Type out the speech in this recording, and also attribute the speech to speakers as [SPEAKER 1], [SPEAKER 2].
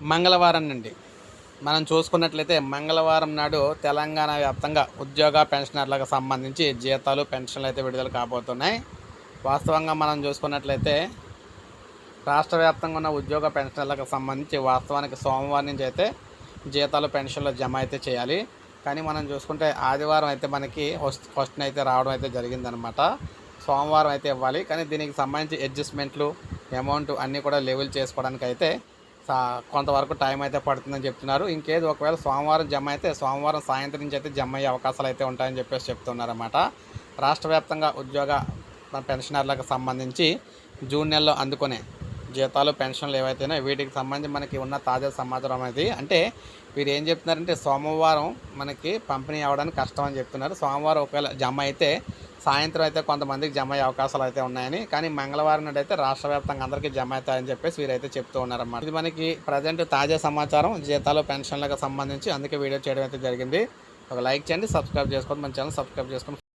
[SPEAKER 1] మంగళవారం నుండి మనం చూసుకున్నట్లయితే మంగళవారం నాడు తెలంగాణ వ్యాప్తంగా ఉద్యోగ పెన్షనర్లకు సంబంధించి జీతాలు పెన్షన్లు అయితే విడుదల కాబోతున్నాయి. వాస్తవంగా మనం చూసుకున్నట్లయితే రాష్ట్ర వ్యాప్తంగా ఉన్న ఉద్యోగ పెన్షనర్లకు సంబంధించి వాస్తవానికి సోమవారం నుంచి అయితే జీతాలు పెన్షన్లు జమ అయితే చేయాలి. కానీ మనం చూసుకుంటే ఆదివారం అయితే మనకి ఫస్ట్ అయితే రావడం అయితే జరిగిందనమాట సోమవారం అయితే ఇవ్వాలి. కానీ దీనికి సంబంధించి అడ్జస్ట్మెంట్లు అమౌంట్ అన్నీ కూడా లెవెల్ చేసుకోవడానికి అయితే కొంతవరకు టైం అయితే పడుతుందని చెప్తున్నారు. ఇంకేది ఒకవేళ సోమవారం జమ అయితే సోమవారం సాయంత్రం నుంచి అయితే జమ అయ్యే అవకాశాలు అయితే ఉంటాయని చెప్పేసి చెప్తున్నారన్నమాట. రాష్ట్ర వ్యాప్తంగా ఉద్యోగ పెన్షనర్లకు సంబంధించి జూన్ నెలలో అందుకునే జీతాలు పెన్షన్లు ఏవైతేనో వీటికి సంబంధించి మనకి ఉన్న తాజా సమాచారం అనేది అంటే వీరు ఏం చెప్తున్నారంటే సోమవారం మనకి పంపిణీ అవ్వడానికి కష్టం అని చెప్తున్నారు. సోమవారం ఒకవేళ జమ అయితే సాయంత్రం అయితే కొంతమందికి జమ అయ్యే అవకాశాలు అయితే ఉన్నాయని కానీ మంగళవారం నాడు అయితే రాష్ట్ర వ్యాప్తంగా అందరికీ జమ అవుతాయని చెప్పేసి వీరైతే చెప్తూ ఉన్నారన్నమాట. ఇది మనకి ప్రజెంట్ తాజా సమాచారం జీతాలు పెన్షన్లకు సంబంధించి అందుకే వీడియో చేయడం అయితే జరిగింది. ఒక లైక్ చేయండి సబ్స్క్రైబ్ చేసుకోండి మన ఛానల్ సబ్స్క్రైబ్ చేసుకొని